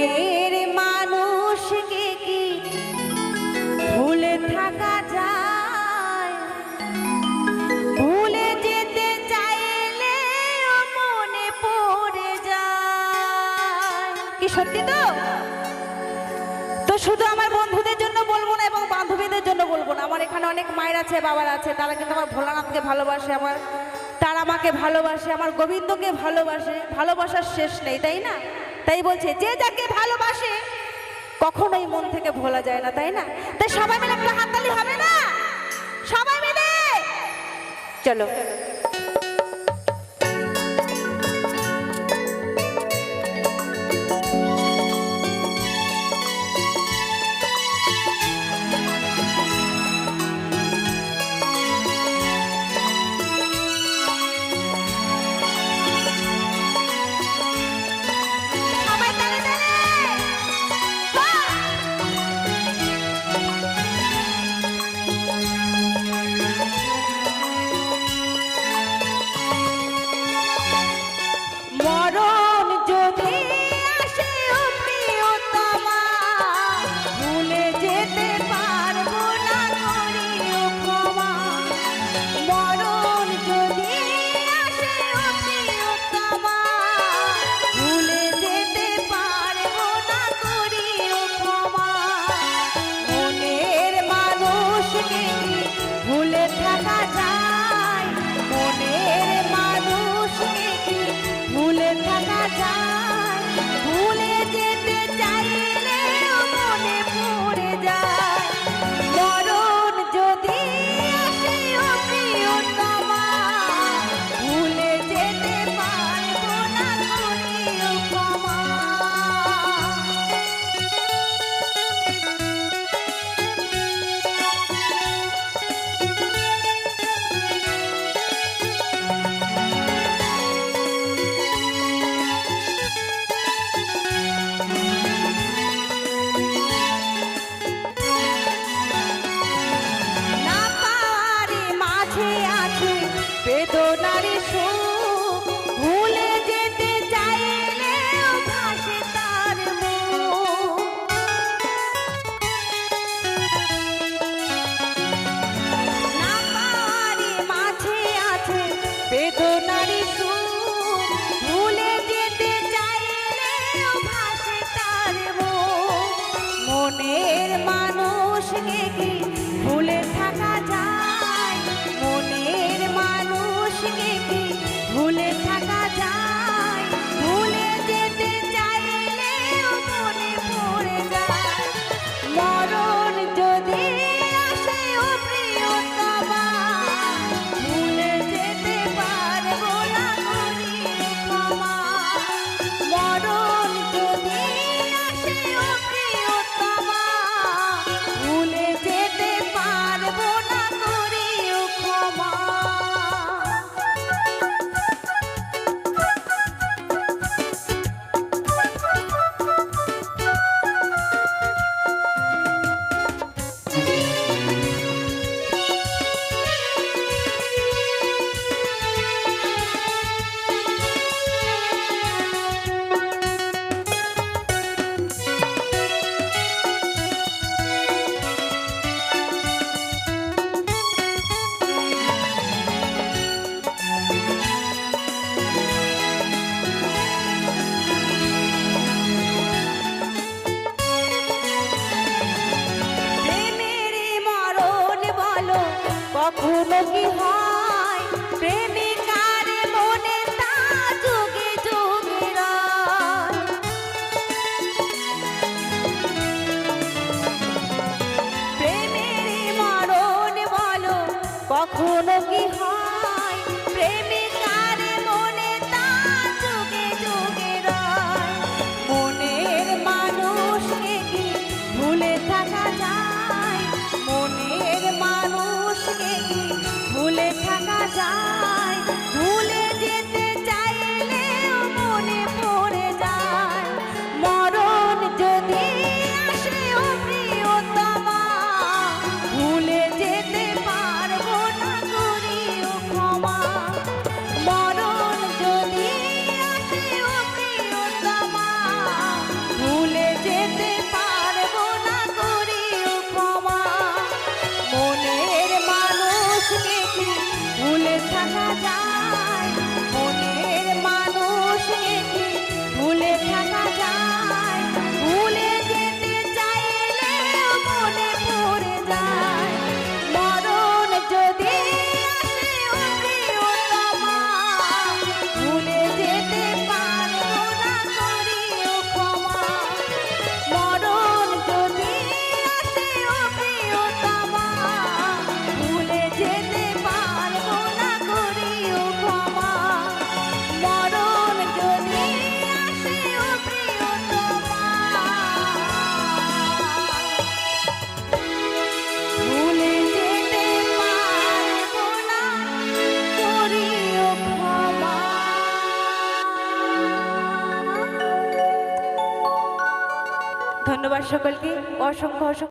মনের মানুষকে কি ভুলে থাকা যায়? ভুলে যেতে চাইলে মনে পড়ে যায়। কি সত্যি তো? তো শুধু আমার বন্ধুদের জন্য বলব না এবং বান্ধবীদের জন্য বলব না। আমার এখানে অনেক মায়ের আছে, বাবার আছে। তারা কিন্তু আমার ভোলানাথকে ভালোবাসে, আমার তারা আমাকে ভালোবাসে, আমার গোবিন্দকে ভালোবাসে। ভালোবাসার শেষ নেই, তাই না? তাই বলছে, যে যাকে ভালোবাসে, কখনোই মন থেকে ভোলা যায় না, তাই না? তাই সবাই মিলে একটা হাততালি হবে না? সবাই মিলে? চলো। da da da. কখনো কি হয়? প্রেমে সকলকে অসংখ্য অসংখ্য